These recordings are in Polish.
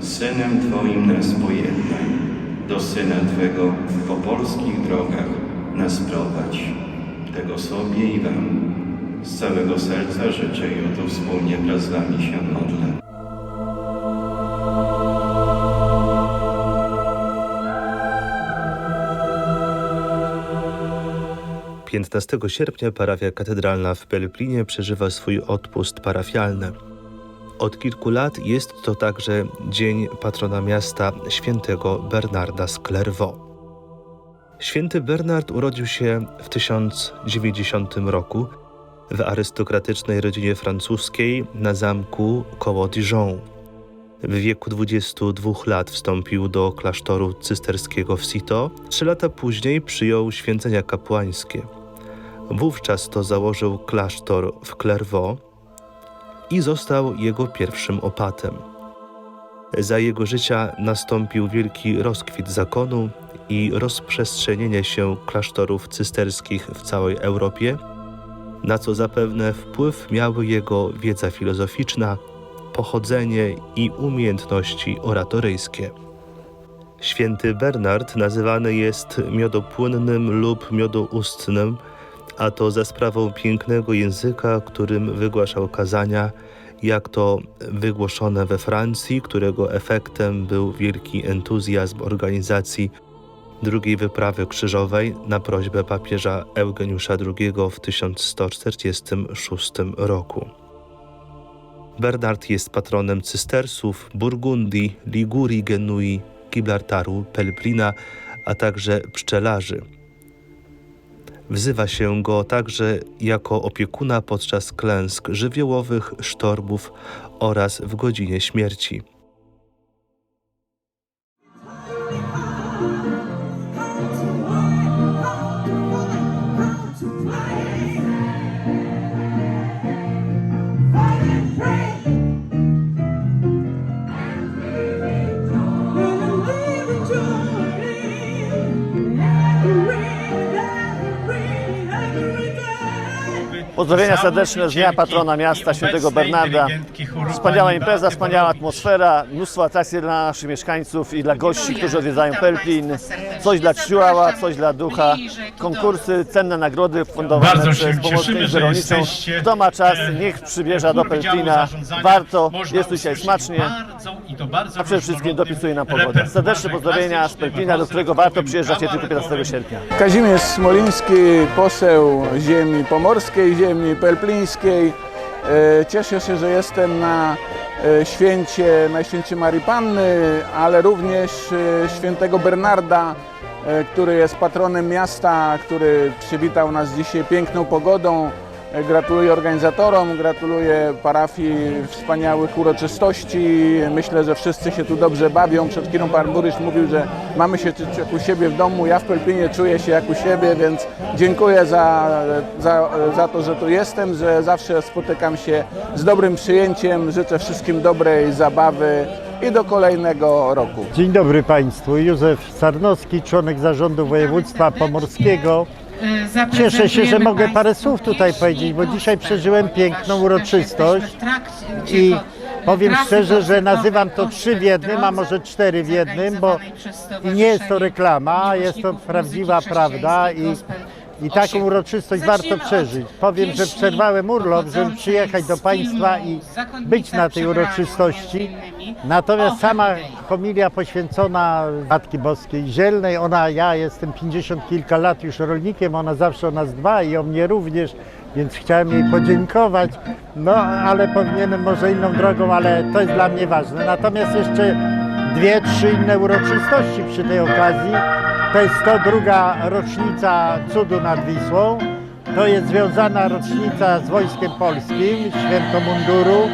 Synem Twoim nas pojednaj, do Syna Twego po polskich drogach nas prowadź. Tego sobie i Wam z całego serca życzę i o to wspólnie wraz z Wami się modlę. 15 sierpnia parafia katedralna w Pelplinie przeżywa swój odpust parafialny. Od kilku lat jest to także dzień patrona miasta świętego Bernarda z Clairvaux. Święty Bernard urodził się w 1090 roku w arystokratycznej rodzinie francuskiej na zamku koło Dijon. W wieku 22 lat wstąpił do klasztoru cysterskiego w Citeaux. Trzy lata później przyjął święcenia kapłańskie. Wówczas to założył klasztor w Clairvaux i został jego pierwszym opatem. Za jego życia nastąpił wielki rozkwit zakonu i rozprzestrzenienie się klasztorów cysterskich w całej Europie, na co zapewne wpływ miały jego wiedza filozoficzna, pochodzenie i umiejętności oratoryjskie. Święty Bernard nazywany jest miodopłynnym lub miodoustnym, a to za sprawą pięknego języka, którym wygłaszał kazania, jak to wygłoszone we Francji, którego efektem był wielki entuzjazm organizacji drugiej wyprawy krzyżowej na prośbę papieża Eugeniusza II w 1146 roku. Bernard jest patronem Cystersów, Burgundii, Ligurii, Genui, Gibraltaru, Pelplina, a także pszczelarzy. Wzywa się go także jako opiekuna podczas klęsk żywiołowych, sztormów oraz w godzinie śmierci. Pozdrowienia serdeczne z Dnia Patrona Miasta Świętego Bernarda. Wspaniała impreza, wspaniała atmosfera, mnóstwo atrakcji dla naszych mieszkańców i dla gości, którzy odwiedzają Pelplin. Coś dla czcioła, coś dla ducha. Konkursy, cenne nagrody fundowane Bardzo się przez Pomoc cieszymy, że Wierowniczą. jesteście, Kto ma czas, e, niech przybierza do Pelplina. Zarządzania. Warto, Można jest tu dzisiaj usłyszeć smacznie. bardzo i to bardzo A przede wszystkim dopisuje nam pogodę. repertuarze Serdeczne pozdrowienia z Pelplina, do którego warto przyjeżdżać nie tylko kabaretowym. 15 sierpnia. Kazimierz Smoliński, poseł ziemi pomorskiej, ziemi pelplińskiej. E, Cieszę się, że jestem na e, święcie Najświętszej Marii Panny, ale również e, świętego Bernarda, który jest patronem miasta, który przywitał nas dzisiaj piękną pogodą. Gratuluję organizatorom, gratuluję parafii wspaniałych uroczystości. Myślę, że wszyscy się tu dobrze bawią. Przed chwilą pan burmistrz mówił, że mamy się czuć jak u siebie w domu. Ja w Pelplinie czuję się jak u siebie, więc dziękuję za, za, za to, że tu jestem, że zawsze spotykam się z dobrym przyjęciem. Życzę wszystkim dobrej zabawy i do kolejnego roku. Dzień dobry Państwu. Józef Sarnowski, członek zarządu województwa pomorskiego. Cieszę się, że mogę parę słów tutaj powiedzieć, bo dzisiaj przeżyłem piękną uroczystość i powiem szczerze, że nazywam to trzy w jednym, a może cztery w jednym, bo i nie jest to reklama, jest to prawdziwa prawda i, i taką uroczystość warto przeżyć. Powiem, że przerwałem urlop, żeby przyjechać do Państwa i być na tej uroczystości. Natomiast sama homilia poświęcona Matki Boskiej Zielnej, ona, ja jestem 50 kilka lat już rolnikiem, ona zawsze o nas dba i o mnie również, więc chciałem jej podziękować. No, ale powinienem może inną drogą, ale to jest dla mnie ważne. Natomiast jeszcze dwie, trzy inne uroczystości przy tej okazji. To jest 102 rocznica cudu nad Wisłą. To jest związana rocznica z Wojskiem Polskim, święto munduru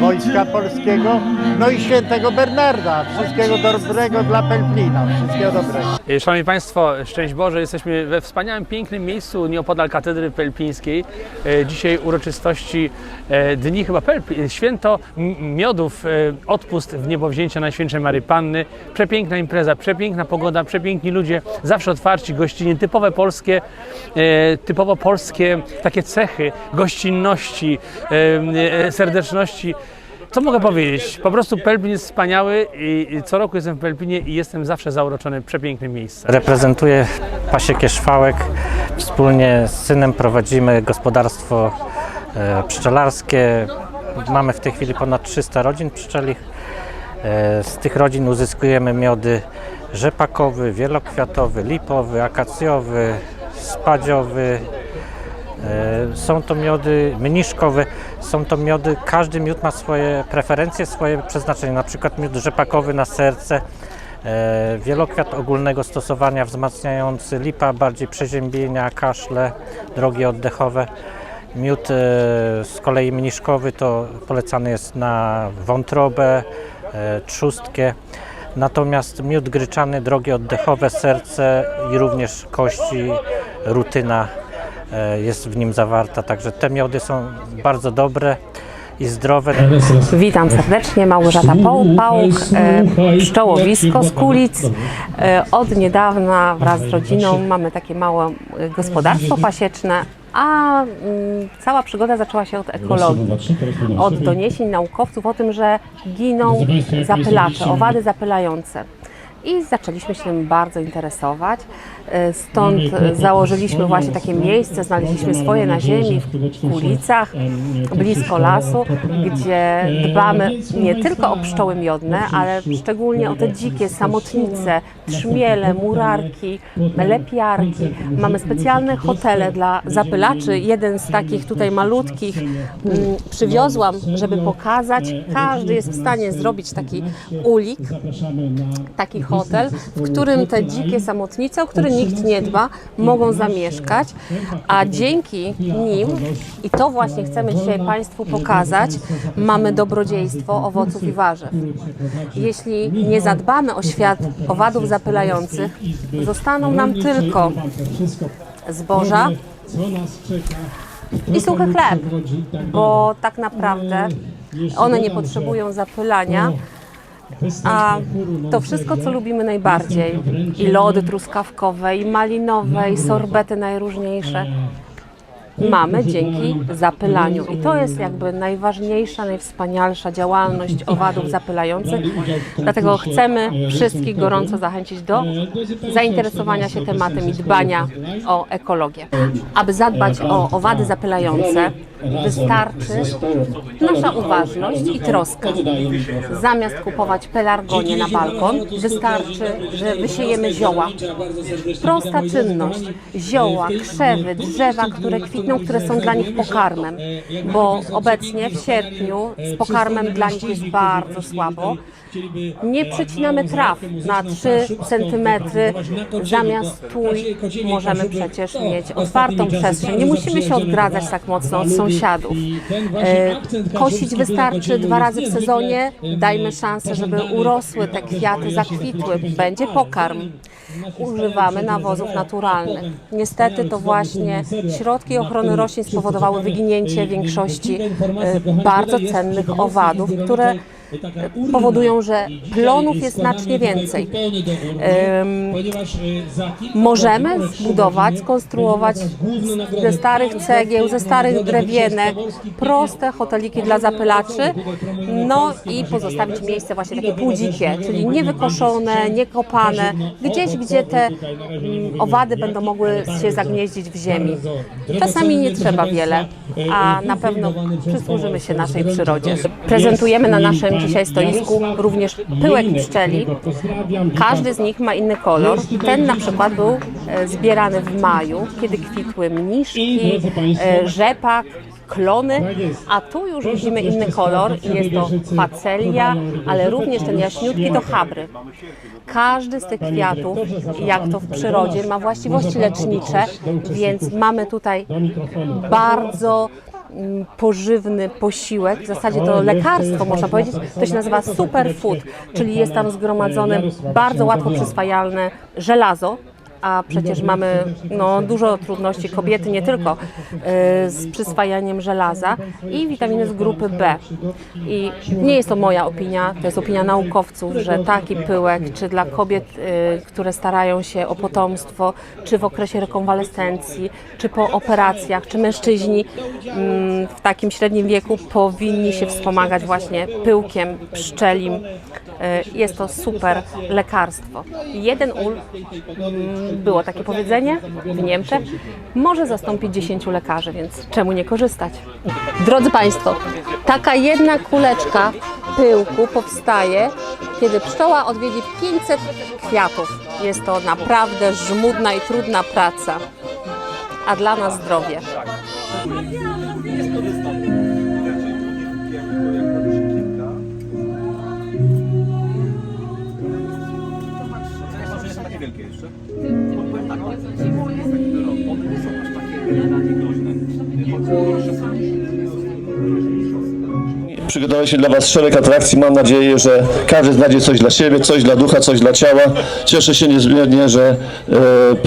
Wojska Polskiego, no i świętego Bernarda. Wszystkiego dobrego dla Pelplina. Wszystkiego dobrego. E, Szanowni Państwo, szczęść Boże, jesteśmy we wspaniałym, pięknym miejscu nieopodal katedry pelpińskiej. E, Dzisiaj uroczystości e, dni chyba Pelpi, święto miodów, odpust w niebowzięcia Najświętszej Mary Panny. Przepiękna impreza, przepiękna pogoda, przepiękni ludzie, zawsze otwarci, gościnni, typowe polskie, typowo polskie takie cechy gościnności, e, e, serdeczności. co mogę powiedzieć? Po prostu Pelplin jest wspaniały i co roku jestem w Pelplinie i jestem zawsze zauroczony przepięknym miejscem. Reprezentuję pasiekę Szwałek. Wspólnie z synem prowadzimy gospodarstwo e, pszczelarskie. Mamy w tej chwili ponad 300 rodzin pszczelich. Z tych rodzin uzyskujemy miody rzepakowy, wielokwiatowy, lipowy, akacjowy, spadziowy. E, Są to miody mniszkowe, są to miody, każdy miód ma swoje preferencje, swoje przeznaczenie. Na przykład miód rzepakowy na serce, e, wielokwiat ogólnego stosowania wzmacniający, lipa bardziej przeziębienia, kaszle, drogi oddechowe. Miód e, z kolei mniszkowy to polecany jest na wątrobę, trzustkę. Natomiast miód gryczany, drogi oddechowe, serce i również kości, rutyna jest w nim zawarta. Także te miody są bardzo dobre i zdrowe. Witam serdecznie, Małgorzata Pał- Pałuk, e, pszczołowisko z Kulic. E, Od niedawna wraz z rodziną mamy takie małe e, gospodarstwo pasieczne, a mm, cała przygoda zaczęła się od ekologii, od doniesień naukowców o tym, że giną zapylacze, owady zapylające. I zaczęliśmy się tym bardzo interesować. E, Stąd e, założyliśmy właśnie takie miejsce, znaleźliśmy swoje na ziemi w Kulicach, blisko lasu, gdzie dbamy nie tylko o pszczoły miodne, ale szczególnie o te dzikie samotnice, trzmiele, murarki, lepiarki. Mamy specjalne hotele dla zapylaczy. Jeden z takich tutaj malutkich mm, przywiozłam, żeby pokazać. Każdy jest w stanie zrobić taki ulik, taki hotel, w którym te dzikie samotnice, o które nikt nie dba, mogą zamieszkać, a dzięki nim, i to właśnie chcemy dzisiaj Państwu pokazać, mamy dobrodziejstwo owoców i warzyw. Jeśli nie zadbamy o świat owadów zapylających, zostaną nam tylko zboża i suchy chleb, bo tak naprawdę one nie potrzebują zapylania, a to wszystko, co lubimy najbardziej, i lody truskawkowe, i malinowe, i sorbety najróżniejsze, mamy dzięki zapylaniu. I to jest jakby najważniejsza, najwspanialsza działalność owadów zapylających. Dlatego chcemy wszystkich gorąco zachęcić do zainteresowania się tematem i dbania o ekologię. Aby zadbać o owady zapylające, wystarczy nasza uważność i troska. Zamiast kupować pelargonie na balkon, wystarczy, że wysiejemy zioła. Prosta czynność. Zioła, krzewy, drzewa, które kwitną, które są dla nich pokarmem, bo obecnie w sierpniu z pokarmem dla nich jest bardzo słabo. Nie przycinamy traw na 3 cm zamiast tuj możemy przecież mieć otwartą przestrzeń. Nie musimy się odgradzać tak mocno od sąsiadów. E, Kosić wystarczy dwa razy w sezonie. Dajmy szansę, żeby urosły te kwiaty, zakwitły. Będzie pokarm. Używamy nawozów naturalnych. Niestety to właśnie środki ochrony roślin spowodowały wyginięcie większości e, bardzo cennych owadów, które powodują, że plonów jest znacznie więcej. Em, Możemy zbudować, skonstruować ze starych cegieł, ze starych drewienek proste hoteliki dla zapylaczy, no i pozostawić miejsce właśnie takie półdzikie, czyli niewykoszone, niekopane, gdzieś, gdzie te mm, owady będą mogły się zagnieździć w ziemi. Czasami nie trzeba wiele, a na pewno przysłużymy się naszej przyrodzie. Prezentujemy na naszym dzisiaj stoisku również pyłek pszczeli. Każdy z nich ma inny kolor. Ten na przykład był e, zbierany w maju, kiedy kwitły mniszki, e, rzepak, klony, a tu już widzimy inny kolor. i jest to facelia, ale również ten jaśniutki to chabry. Każdy z tych kwiatów, jak to w przyrodzie, ma właściwości lecznicze, więc mamy tutaj bardzo pożywny posiłek, w zasadzie to lekarstwo można powiedzieć, to się nazywa superfood, czyli jest tam zgromadzone bardzo łatwo przyswajalne żelazo, a przecież mamy no, dużo trudności kobiety, nie tylko y, z przyswajaniem żelaza i witaminy z grupy B. I nie jest to moja opinia, to jest opinia naukowców, że taki pyłek, czy dla kobiet, y, które starają się o potomstwo, czy w okresie rekonwalescencji, czy po operacjach, czy mężczyźni mm, w takim średnim wieku powinni się wspomagać właśnie pyłkiem pszczelim. Y, Jest to super lekarstwo. Jeden ul, mm, było takie powiedzenie w Niemczech, może zastąpić 10 lekarzy, więc czemu nie korzystać? Drodzy Państwo, taka jedna kuleczka pyłku powstaje, kiedy pszczoła odwiedzi 500 kwiatów. Jest to naprawdę żmudna i trudna praca, a dla nas zdrowie. Przygotowaliśmy dla Was szereg atrakcji. Mam nadzieję, że każdy znajdzie coś dla siebie, coś dla ducha, coś dla ciała. Cieszę się niezmiernie, że e,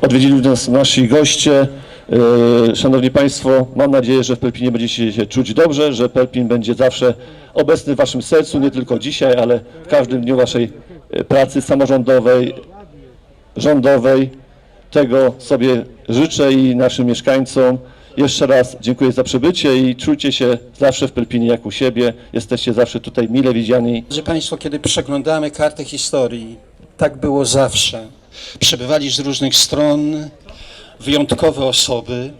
odwiedzili nas nasi goście. E, szanowni Państwo, mam nadzieję, że w Pelpinie będziecie się czuć dobrze, że Pelpin będzie zawsze obecny w Waszym sercu, nie tylko dzisiaj, ale w każdym dniu Waszej e, pracy samorządowej, rządowej. Tego sobie życzę i naszym mieszkańcom. Jeszcze raz dziękuję za przybycie i czujcie się zawsze w Pelpinie jak u siebie. Jesteście zawsze tutaj mile widziani. Drodzy Państwo, kiedy przeglądamy kartę historii, tak było zawsze. Przybywali z różnych stron wyjątkowe osoby,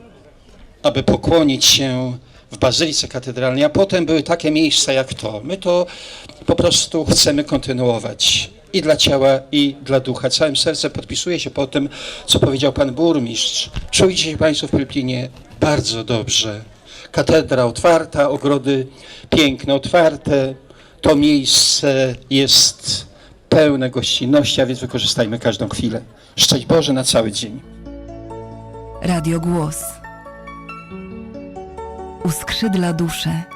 aby pokłonić się w Bazylice Katedralnej, a potem były takie miejsca jak to. My to po prostu chcemy kontynuować i dla ciała, i dla ducha. Całym sercem podpisuję się po tym, co powiedział Pan Burmistrz. Czujcie się Państwo w Pelplinie bardzo dobrze. Katedra otwarta, ogrody piękne, otwarte. To miejsce jest pełne gościnności, a więc wykorzystajmy każdą chwilę. Szczęść Boże na cały dzień. Radio Głos. Uskrzydla duszę.